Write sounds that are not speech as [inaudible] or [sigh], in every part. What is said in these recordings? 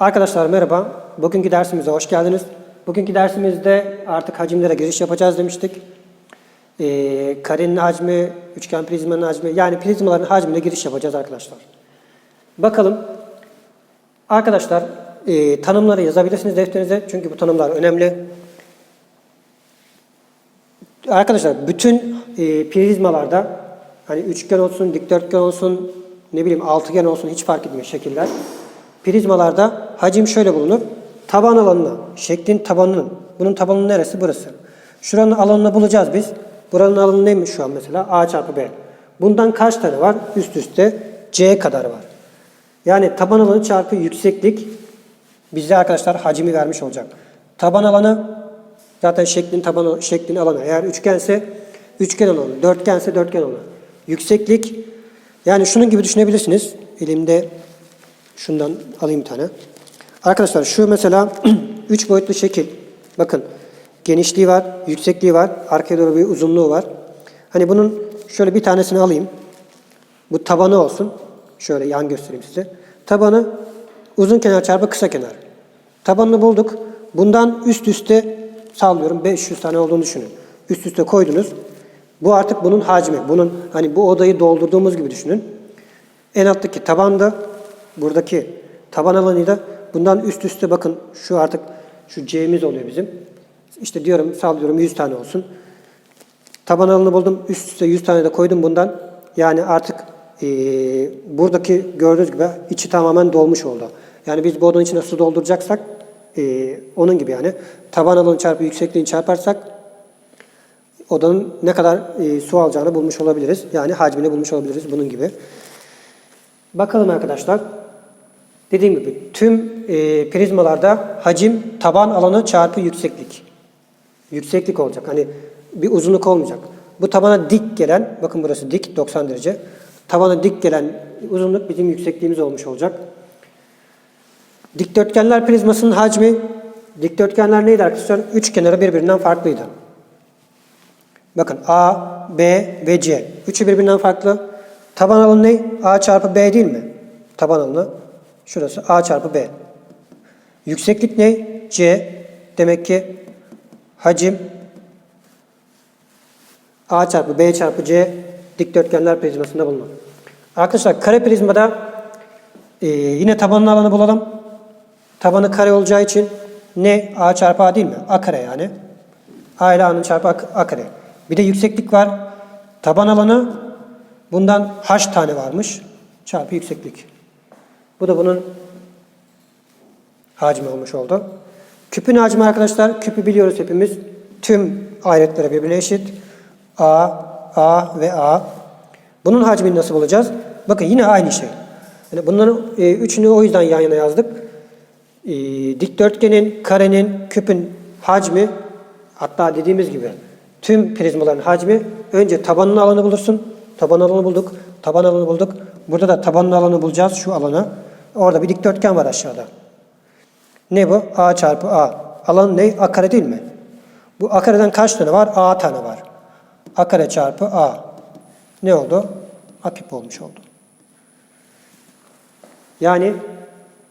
Arkadaşlar merhaba. Bugünkü dersimize hoş geldiniz. Bugünkü dersimizde artık hacimlere giriş yapacağız demiştik. Ee, karenin hacmi, üçgen prizmanın hacmi, yani prizmaların hacmine giriş yapacağız arkadaşlar. Bakalım. Arkadaşlar e, tanımları yazabilirsiniz defterinize çünkü bu tanımlar önemli. Arkadaşlar bütün e, prizmalarda hani üçgen olsun, dikdörtgen olsun, ne bileyim altıgen olsun hiç fark etmiyor şekiller. Prizmalarda hacim şöyle bulunur. Taban alanına, şeklin tabanının, bunun tabanı neresi? Burası. Şuranın alanını bulacağız biz. Buranın alanı neymiş şu an mesela? A çarpı B. Bundan kaç tane var? Üst üste C kadar var. Yani taban alanı çarpı yükseklik bize arkadaşlar hacmi vermiş olacak. Taban alanı zaten şeklin taban şeklin alanı. Eğer üçgense üçgen alanı, dörtgense dörtgen alanı. Yükseklik yani şunun gibi düşünebilirsiniz. Elimde şundan alayım bir tane. Arkadaşlar şu mesela [clears throat] üç boyutlu şekil. Bakın genişliği var, yüksekliği var, arkaya doğru bir uzunluğu var. Hani bunun şöyle bir tanesini alayım. Bu tabanı olsun. Şöyle yan göstereyim size. Tabanı uzun kenar çarpı kısa kenar. Tabanını bulduk. Bundan üst üste sallıyorum 500 tane olduğunu düşünün. Üst üste koydunuz. Bu artık bunun hacmi. Bunun hani bu odayı doldurduğumuz gibi düşünün. En alttaki taban da buradaki taban alanı da bundan üst üste bakın şu artık şu C'miz oluyor bizim. İşte diyorum sallıyorum 100 tane olsun. Taban alanını buldum. Üst üste 100 tane de koydum bundan. Yani artık eee, buradaki gördüğünüz gibi içi tamamen dolmuş oldu. Yani biz bu odanın içine su dolduracaksak eee, onun gibi yani taban alanı çarpı yüksekliğini çarparsak odanın ne kadar eee, su alacağını bulmuş olabiliriz. Yani hacmini bulmuş olabiliriz bunun gibi. Bakalım arkadaşlar. Dediğim gibi tüm eee, prizmalarda hacim taban alanı çarpı yükseklik. Yükseklik olacak. Hani bir uzunluk olmayacak. Bu tabana dik gelen, bakın burası dik 90 derece. Tabana dik gelen uzunluk bizim yüksekliğimiz olmuş olacak. Dikdörtgenler prizmasının hacmi, dikdörtgenler neydi arkadaşlar? Üç kenarı birbirinden farklıydı. Bakın A, B ve C. Üçü birbirinden farklı. Taban alanı ne? A çarpı B değil mi? Taban alanı. Şurası A çarpı B. Yükseklik ne? C. Demek ki hacim A çarpı B çarpı C dikdörtgenler prizmasında bulunur. Arkadaşlar kare prizmada e, yine tabanın alanı bulalım. Tabanı kare olacağı için ne? A çarpı A değil mi? A kare yani. A ile A'nın çarpı A, A kare. Bir de yükseklik var. Taban alanı bundan H tane varmış. Çarpı yükseklik. Bu da bunun hacmi olmuş oldu. Küpün hacmi arkadaşlar, küpü biliyoruz hepimiz. Tüm ayrıtları birbirine eşit. A, A ve A. Bunun hacmini nasıl bulacağız? Bakın yine aynı şey. Yani bunların e, üçünü o yüzden yan yana yazdık. E, dikdörtgenin, karenin, küpün hacmi hatta dediğimiz gibi tüm prizmaların hacmi önce tabanın alanı bulursun. Taban alanı bulduk. Taban alanı bulduk. Burada da tabanın alanı bulacağız şu alanı. Orada bir dikdörtgen var aşağıda. Ne bu? A çarpı A. Alan ne? A değil mi? Bu A kaç tane var? A tane var. A kare çarpı A. Ne oldu? A olmuş oldu. Yani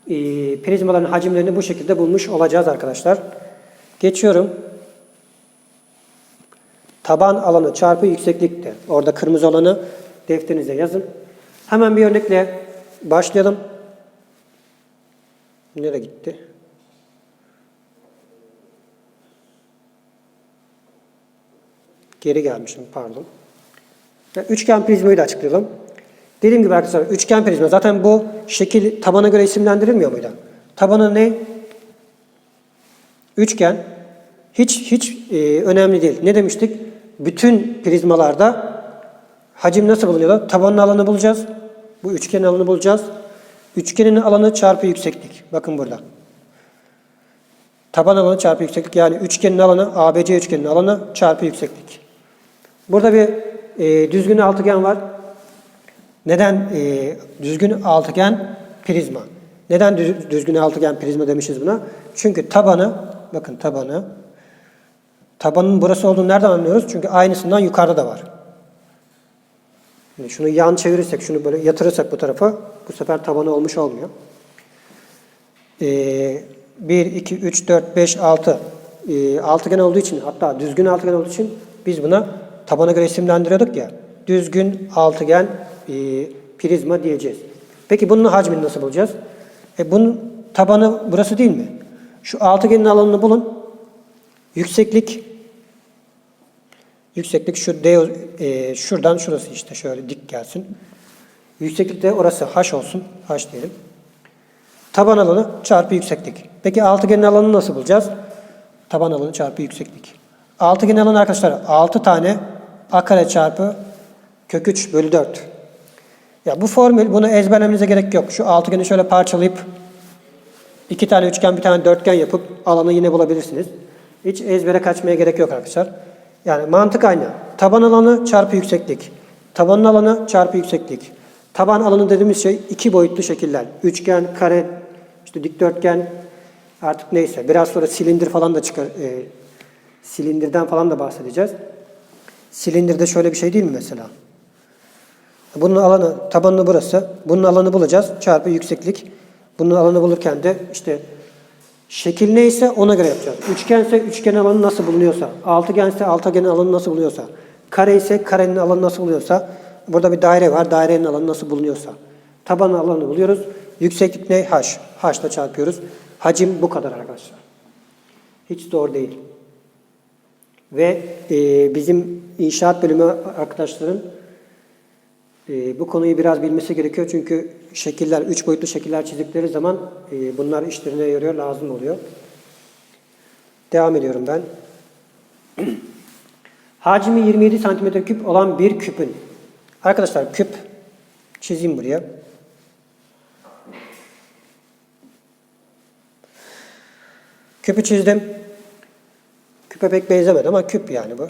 e, prizmaların hacimlerini bu şekilde bulmuş olacağız arkadaşlar. Geçiyorum. Taban alanı çarpı yükseklikte. Orada kırmızı olanı defterinize yazın. Hemen bir örnekle başlayalım. Nereye gitti? Geri gelmişim pardon. Üçgen prizmayı da açıklayalım. Dediğim gibi arkadaşlar üçgen prizma zaten bu şekil tabana göre isimlendirilmiyor muydu? Tabanı ne? Üçgen. Hiç hiç e, önemli değil. Ne demiştik? Bütün prizmalarda hacim nasıl bulunuyor? Tabanın alanı bulacağız. Bu üçgenin alanı bulacağız. Üçgenin alanı çarpı yükseklik. Bakın burada. Taban alanı çarpı yükseklik. Yani üçgenin alanı ABC üçgenin alanı çarpı yükseklik. Burada bir e, düzgün altıgen var. Neden e, düzgün altıgen prizma? Neden düz, düzgün altıgen prizma demişiz buna? Çünkü tabanı, bakın tabanı, tabanın burası olduğunu nereden anlıyoruz? Çünkü aynısından yukarıda da var. Şimdi şunu yan çevirirsek, şunu böyle yatırırsak bu tarafa, bu sefer tabanı olmuş olmuyor. e, 1, 2, 3, 4, 5, 6 e, altıgen olduğu için hatta düzgün altıgen olduğu için biz buna tabana göre isimlendiriyorduk ya. Düzgün altıgen e, prizma diyeceğiz. Peki bunun hacmini nasıl bulacağız? E bunun tabanı burası değil mi? Şu altıgenin alanını bulun. Yükseklik yükseklik şu D e, şuradan şurası işte şöyle dik gelsin. Yükseklik de orası h olsun. h diyelim. Taban alanı çarpı yükseklik. Peki altıgenin alanını nasıl bulacağız? Taban alanı çarpı yükseklik. Altıgenin alanı arkadaşlar 6 tane a kare çarpı kök 3 bölü 4. Ya bu formül bunu ezberlemenize gerek yok. Şu altıgeni şöyle parçalayıp iki tane üçgen bir tane dörtgen yapıp alanı yine bulabilirsiniz. Hiç ezbere kaçmaya gerek yok arkadaşlar. Yani mantık aynı. Taban alanı çarpı yükseklik. Tabanın alanı çarpı yükseklik. Taban alanı dediğimiz şey iki boyutlu şekiller. Üçgen, kare, işte dikdörtgen artık neyse. Biraz sonra silindir falan da çıkar. E, silindirden falan da bahsedeceğiz. Silindirde şöyle bir şey değil mi mesela? Bunun alanı, tabanını burası. Bunun alanı bulacağız. Çarpı yükseklik. Bunun alanı bulurken de işte şekil neyse ona göre yapacağız. Üçgense üçgen alanı nasıl bulunuyorsa, altıgense altıgenin alanı nasıl bulunuyorsa, kare ise karenin alanı nasıl bulunuyorsa, burada bir daire var, dairenin alanı nasıl bulunuyorsa. Taban alanı buluyoruz. Yükseklik ne? H. H ile çarpıyoruz. Hacim bu kadar arkadaşlar. Hiç zor değil. Ve e, bizim inşaat bölümü arkadaşların e, bu konuyu biraz bilmesi gerekiyor çünkü şekiller, üç boyutlu şekiller çizdikleri zaman e, bunlar işlerine yarıyor, lazım oluyor. Devam ediyorum ben. [clears throat] Hacmi 27 santimetre küp olan bir küpün. Arkadaşlar küp çizeyim buraya. Küpü çizdim. Küpe pek benzemedi ama küp yani bu.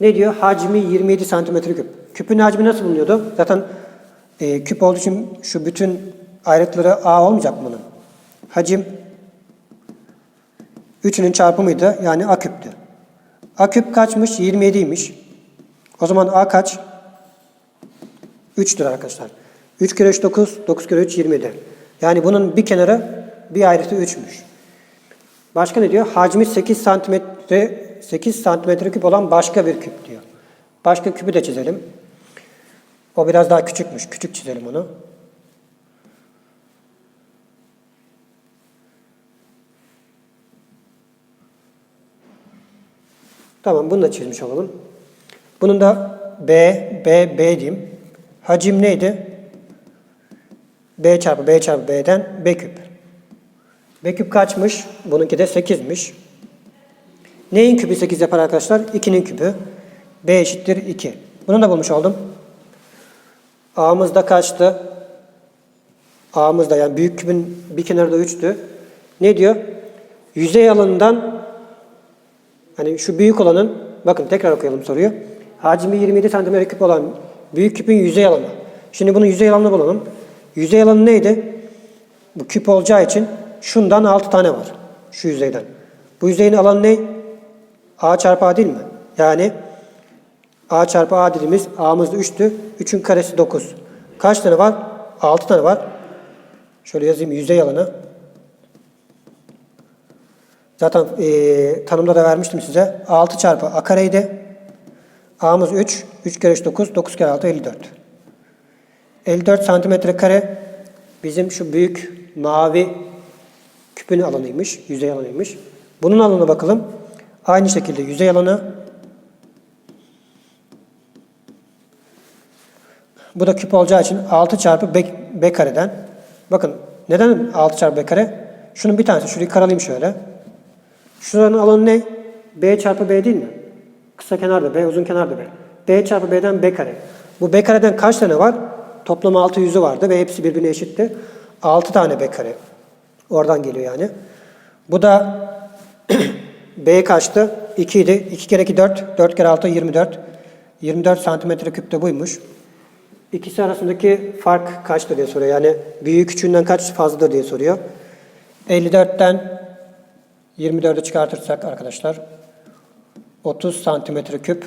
Ne diyor? Hacmi 27 santimetre küp. Küpün hacmi nasıl bulunuyordu? Zaten e, küp olduğu için şu bütün ayrıtları A olmayacak bunun? Hacim 3'ünün çarpımıydı. Yani A küptü. A küp kaçmış? 27'ymiş. O zaman A kaç? 3'tür arkadaşlar. 3 kere 3 9, 9 kere 3 27. Yani bunun bir kenarı bir ayrıtı 3'müş. Başka ne diyor? Hacmi 8 santimetre 8 santimetre küp olan başka bir küp diyor. Başka küpü de çizelim. O biraz daha küçükmüş. Küçük çizelim onu. Tamam bunu da çizmiş olalım. Bunun da B, B, B diyeyim. Hacim neydi? B çarpı B çarpı B'den B küp. B küp kaçmış? Bununki de 8'miş. Neyin küpü 8 yapar arkadaşlar? 2'nin küpü. B eşittir 2. Bunu da bulmuş oldum. A'mız da kaçtı? A'mız da yani büyük küpün bir kenarı da 3'tü. Ne diyor? Yüzey alanından hani şu büyük olanın bakın tekrar okuyalım soruyu. Hacmi 27 cm küp olan büyük küpün yüzey alanı. Şimdi bunun yüzey alanını bulalım. Yüzey alanı neydi? Bu küp olacağı için şundan 6 tane var. Şu yüzeyden. Bu yüzeyin alanı ne? A çarpı A değil mi? Yani A çarpı A dediğimiz A'mız 3'tü. 3'ün karesi 9. Kaç tane var? 6 tane var. Şöyle yazayım yüzey alanı. Zaten e, tanımda da vermiştim size. 6 çarpı A kareydi. A'mız 3. 3 kere 3 9. 9 kere 6 54. 54 santimetre kare bizim şu büyük mavi küpün alanıymış. Yüzey alanıymış. Bunun alanına bakalım. Aynı şekilde yüzey alanı. Bu da küp olacağı için 6 çarpı B, B kareden. Bakın neden 6 çarpı B kare? Şunun bir tanesi. Şurayı karalayayım şöyle. Şuranın alanı ne? B çarpı B değil mi? Kısa kenar da B, uzun kenar da B. B çarpı B'den B kare. Bu B kareden kaç tane var? Toplam 6 yüzü vardı ve hepsi birbirine eşitti. 6 tane B kare. Oradan geliyor yani. Bu da [clears throat] B kaçtı? 2 idi. 2 kere 2 4. 4 kere 6 24. 24 santimetre küp de buymuş. İkisi arasındaki fark kaçtır diye soruyor. Yani büyük küçüğünden kaç fazladır diye soruyor. 54'ten 24'ü çıkartırsak arkadaşlar 30 santimetre küp.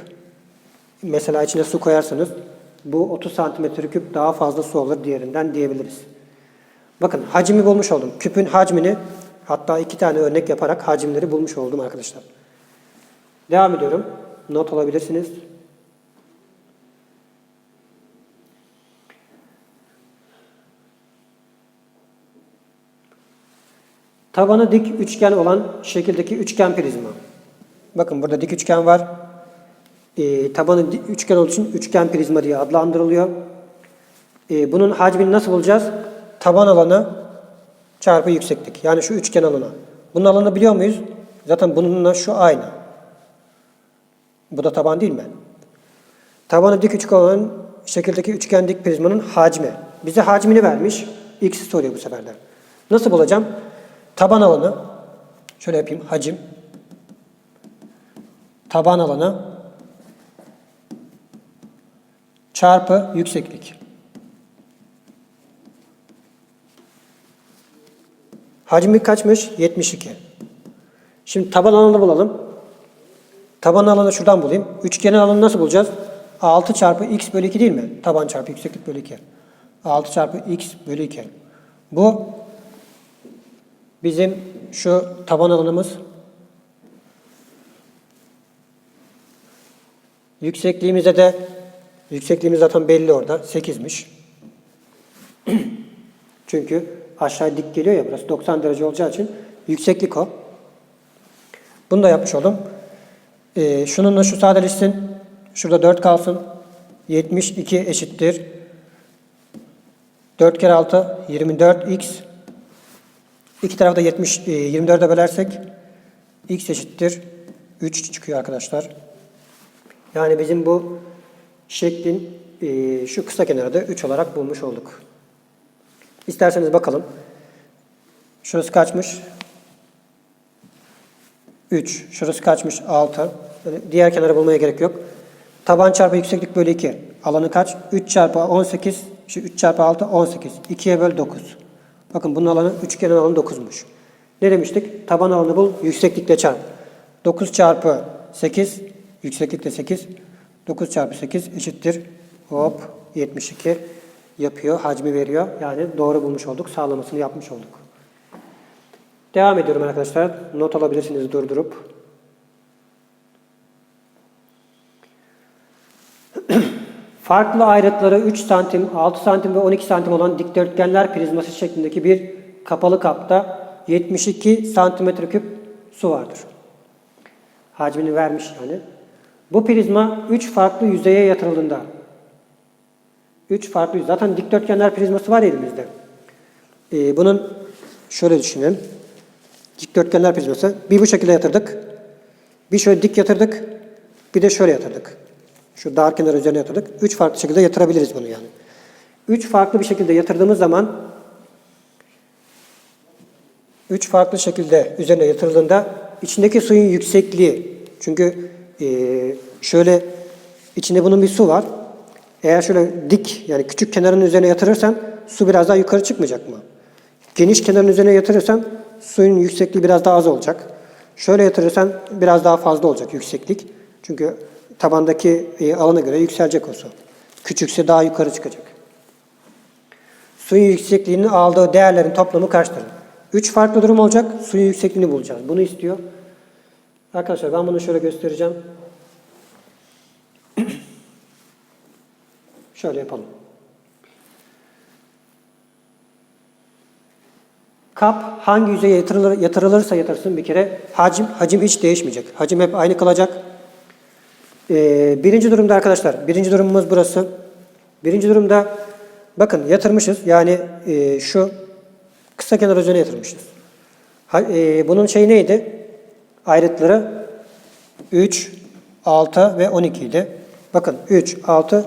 Mesela içine su koyarsanız bu 30 santimetre küp daha fazla su olur diğerinden diyebiliriz. Bakın hacmi bulmuş oldum. Küpün hacmini hatta iki tane örnek yaparak hacimleri bulmuş oldum arkadaşlar. Devam ediyorum. Not alabilirsiniz. Tabanı dik üçgen olan şekildeki üçgen prizma. Bakın burada dik üçgen var. Ee, tabanı dik üçgen olduğu için üçgen prizma diye adlandırılıyor. Ee, bunun hacmini nasıl bulacağız? Taban alanı çarpı yükseklik. Yani şu üçgen alanı. Bunun alanını biliyor muyuz? Zaten bununla şu aynı. Bu da taban değil mi? Tabanı dik üçgen olan şekildeki üçgen dik prizmanın hacmi. Bize hacmini vermiş. X'i soruyor bu sefer de. Nasıl bulacağım? Taban alanı. Şöyle yapayım. Hacim. Taban alanı. Çarpı yükseklik. Hacmi kaçmış? 72. Şimdi taban alanını bulalım. Taban alanı şuradan bulayım. Üçgenin alanını nasıl bulacağız? 6 çarpı x bölü 2 değil mi? Taban çarpı yükseklik bölü 2. 6 çarpı x bölü 2. Bu bizim şu taban alanımız. Yüksekliğimize de yüksekliğimiz zaten belli orada. 8'miş. [clears throat] Çünkü aşağı dik geliyor ya burası 90 derece olacağı için yükseklik o. Bunu da yapmış oldum. Ee, şununla şu sadeleşsin. Şurada 4 kalsın. 72 eşittir. 4 kere 6 24x. İki tarafı da 70, e, 24'e bölersek x eşittir 3 çıkıyor arkadaşlar. Yani bizim bu şeklin e, şu kısa kenarı da 3 olarak bulmuş olduk. İsterseniz bakalım. Şurası kaçmış? 3. Şurası kaçmış? 6. Yani diğer kenarı bulmaya gerek yok. Taban çarpı yükseklik bölü 2. Alanı kaç? 3 çarpı 18. Şu 3 çarpı 6 18. 2'ye böl 9. Bakın bunun alanı üçgenin alanı 9'muş. Ne demiştik? Taban alanı bul, yükseklikle çarp. 9 çarpı 8, yükseklikle 8. 9 çarpı 8 eşittir. Hop 72 yapıyor, hacmi veriyor. Yani doğru bulmuş olduk, sağlamasını yapmış olduk. Devam ediyorum arkadaşlar. Not alabilirsiniz durdurup. [clears throat] Farklı ayrıtları 3 santim, 6 santim ve 12 santim olan dikdörtgenler prizması şeklindeki bir kapalı kapta 72 santimetre küp su vardır. Hacmini vermiş yani. Bu prizma 3 farklı yüzeye yatırıldığında 3 farklı. Zaten dikdörtgenler prizması var elimizde. Ee, bunun şöyle düşünelim. Dikdörtgenler prizması. Bir bu şekilde yatırdık. Bir şöyle dik yatırdık. Bir de şöyle yatırdık. Şu dar kenar üzerine yatırdık. Üç farklı şekilde yatırabiliriz bunu yani. Üç farklı bir şekilde yatırdığımız zaman üç farklı şekilde üzerine yatırıldığında içindeki suyun yüksekliği çünkü eee, şöyle içinde bunun bir su var. Eğer şöyle dik yani küçük kenarın üzerine yatırırsan su biraz daha yukarı çıkmayacak mı? Geniş kenarın üzerine yatırırsan suyun yüksekliği biraz daha az olacak. Şöyle yatırırsan biraz daha fazla olacak yükseklik. Çünkü tabandaki e, alana göre yükselecek o su. Küçükse daha yukarı çıkacak. Suyun yüksekliğinin aldığı değerlerin toplamı kaçtır? Üç farklı durum olacak. Suyun yüksekliğini bulacağız. Bunu istiyor. Arkadaşlar ben bunu şöyle göstereceğim. Şöyle yapalım. Kap hangi yüzeye yatırılır, yatırılırsa yatırsın bir kere hacim hacim hiç değişmeyecek. Hacim hep aynı kalacak. Ee, birinci durumda arkadaşlar, birinci durumumuz burası. Birinci durumda bakın yatırmışız. Yani e, şu kısa kenar üzerine yatırmışız. Ha, e, bunun şeyi neydi? Ayrıtları 3, 6 ve 12 idi. Bakın 3, 6,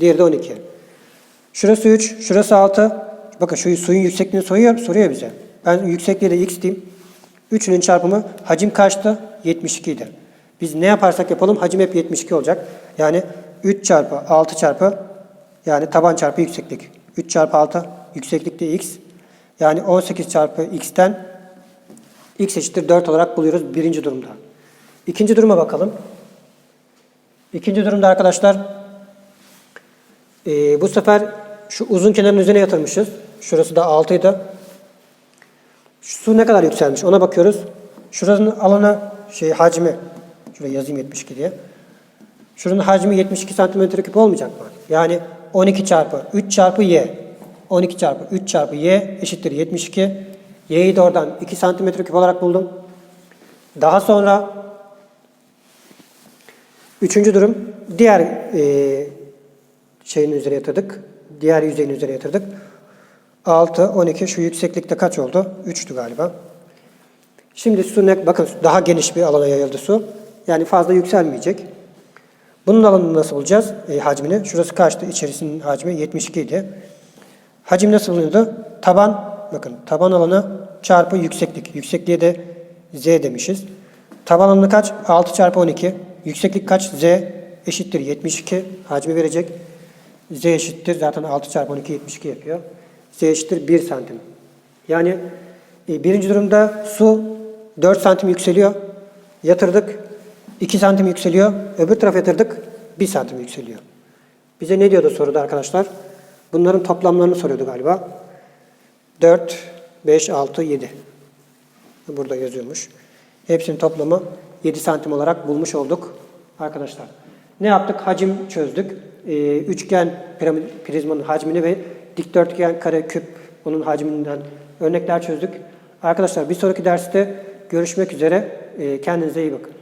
diğeri de 12. Şurası 3, şurası 6. Bakın şu suyun yüksekliğini soruyor, soruyor bize. Ben yüksekliği de x diyeyim. Üçünün çarpımı hacim kaçtı? 72 idi. Biz ne yaparsak yapalım hacim hep 72 olacak. Yani 3 çarpı 6 çarpı yani taban çarpı yükseklik. 3 çarpı 6 yükseklikte x. Yani 18 çarpı x'ten x eşittir 4 olarak buluyoruz birinci durumda. İkinci duruma bakalım. İkinci durumda arkadaşlar e, bu sefer şu uzun kenarın üzerine yatırmışız. Şurası da 6 idi. Şu su ne kadar yükselmiş ona bakıyoruz. Şuranın alanı şey hacmi. Şuraya yazayım 72 diye. Şuranın hacmi 72 santimetre küp olmayacak mı? Yani 12 çarpı 3 çarpı y. 12 çarpı 3 çarpı y eşittir 72. Y'yi de oradan 2 santimetre küp olarak buldum. Daha sonra üçüncü durum diğer e, şeyin üzerine yatırdık. Diğer yüzeyin üzerine yatırdık. 6, 12 şu yükseklikte kaç oldu? 3'tü galiba. Şimdi su ne? Bakın daha geniş bir alana yayıldı su. Yani fazla yükselmeyecek. Bunun alanını nasıl bulacağız? E, hacmini. Şurası kaçtı? İçerisinin hacmi 72 idi. Hacim nasıl bulunuyordu? Taban, bakın taban alanı çarpı yükseklik. Yüksekliğe de z demişiz. Taban alanı kaç? 6 çarpı 12. Yükseklik kaç? z eşittir 72. Hacmi verecek. Z eşittir zaten 6 çarpı 12 72 yapıyor. z eşittir 1 santim. Yani e, birinci durumda su 4 santim yükseliyor. Yatırdık. 2 santim yükseliyor. Öbür tarafa yatırdık. 1 santim yükseliyor. Bize ne diyordu soruda arkadaşlar? Bunların toplamlarını soruyordu galiba. 4, 5, 6, 7. Burada yazıyormuş. Hepsinin toplamı 7 santim olarak bulmuş olduk arkadaşlar. Ne yaptık? Hacim çözdük. Ee, üçgen prizmanın hacmini ve dikdörtgen, kare, küp onun hacminden örnekler çözdük. Arkadaşlar bir sonraki derste görüşmek üzere. Ee, kendinize iyi bakın.